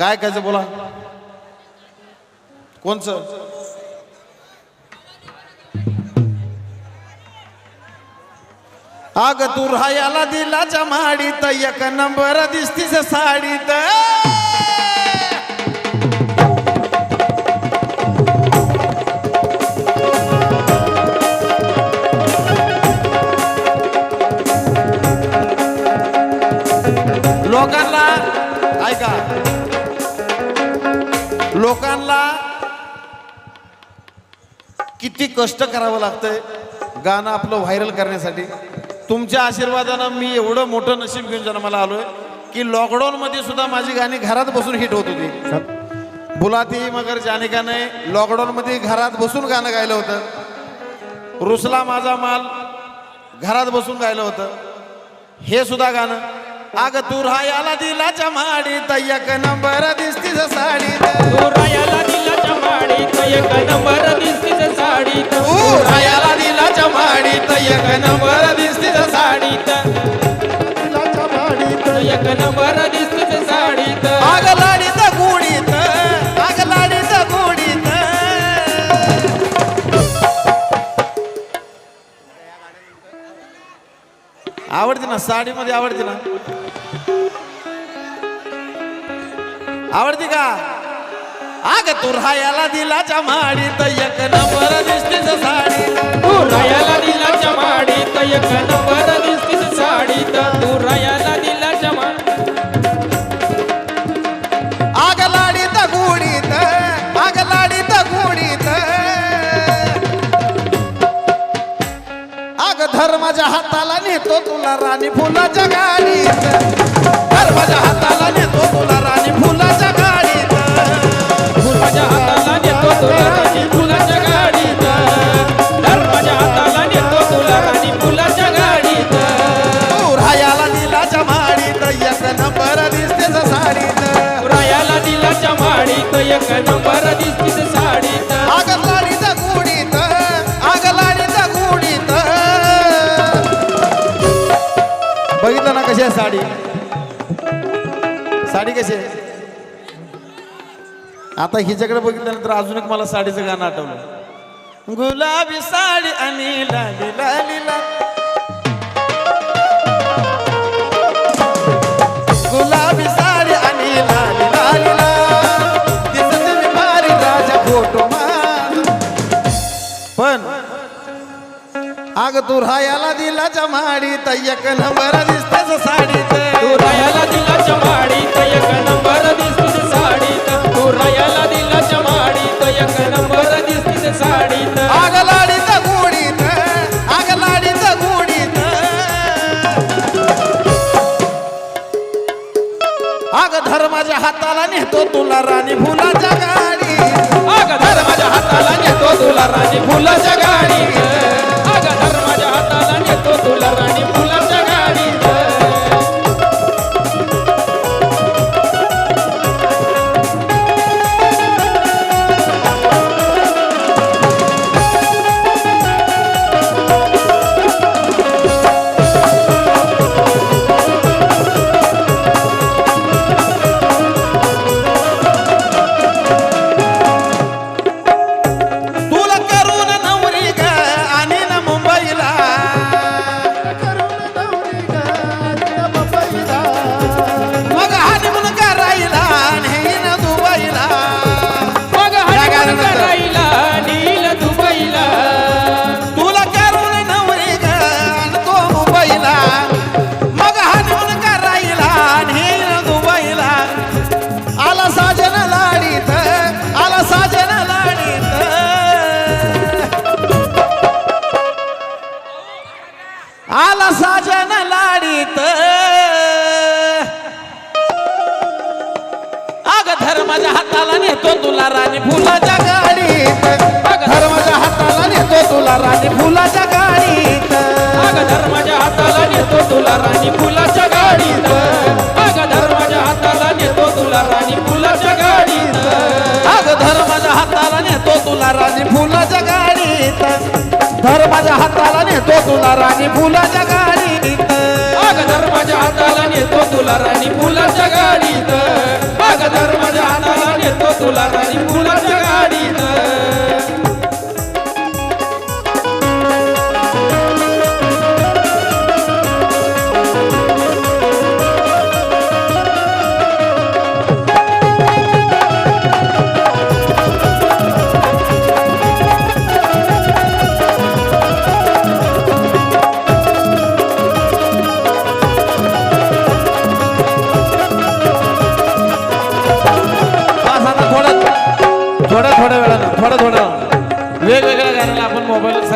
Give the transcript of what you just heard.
काय कायचं बोला? कोणचं? अग तू रायाला दिलाच्या माडीत एक नंबर दिसतीस साडीत. लोकांना किती कष्ट करावं लागतंय. गाणं आपलं व्हायरल करण्यासाठी. तुमच्या आशीर्वादानं मी एवढं मोठं नशीब घेऊन जन्माला आलोय की लॉकडाऊन मध्ये सुद्धा माझी गाणी घरात बसून हिट होत होती. बुलाती मगर जाने का नाही लॉकडाऊन मध्ये घरात बसून गाणं गायलं होतं. रुसला माझा माल घरात बसून गायलं होतं. हे सुद्धा गाणं अग तू रायाला दिलाच्या माडीत एक नंबर दिसतीस साडीत. रायाला दिलाच्या माडीत एक नंबर दिसतीच साडीत. तू रायाला दिलाच्या माडीत एक नंबर दिसतीस साडीत. दिलाच्या माडीत एक नंबर दिसतीच आवडते ना? साडीमध्ये आवडते ना? आवडते का? आग तू रायाला दिलाच्या माडीत एक नंबर दिसते साडी. तू रायाला दिलाच्या माडीत तुला राणी फुलाच्या गाडीत. धर्माच्या हाताला नेतो तुला राणी फुलाच्या गाडीत. फुलाच्या हाताला नेतो तुला राणी फुलाच्या गाडीत. धर्माच्या हाताला नेतो तुला राणी फुलाच्या गाडीत. रायाला दिलाच्या माडीत एक नंबर दिसतेच साडीत. रायाला दिलाच्या माडीत एक नंबर दिसतीच साडी कशी आहे? आता हिच्याकडे बघितल्यानंतर अजून एक मला साडीचं गाणं आठवलं. गुलाबी साडी आणि लाली लाली लाली. गुलाबी साडी आणि लाली लाली लाल. दिसत मी राजा फोटो पण आग तू रायाला दिलाच्या माडीत एक नंबर दिसतेच साडी तू रायाला चमाडी घेतो तुला राणी फुलाच्या गाडी. अग धर्माच्या हाताला घेतो तुला राणी फुलाच्या गाडीत आला साजन लाडीत. अग धर्माच्या हाताला नेतो तुला राणी फुलाच्या हाताला नेतो तुला राणी फुला गाडीत थोडा थोडा वेळानं थोडा थोडं. वेगवेगळ्या गाण्याला आपण मोबाईल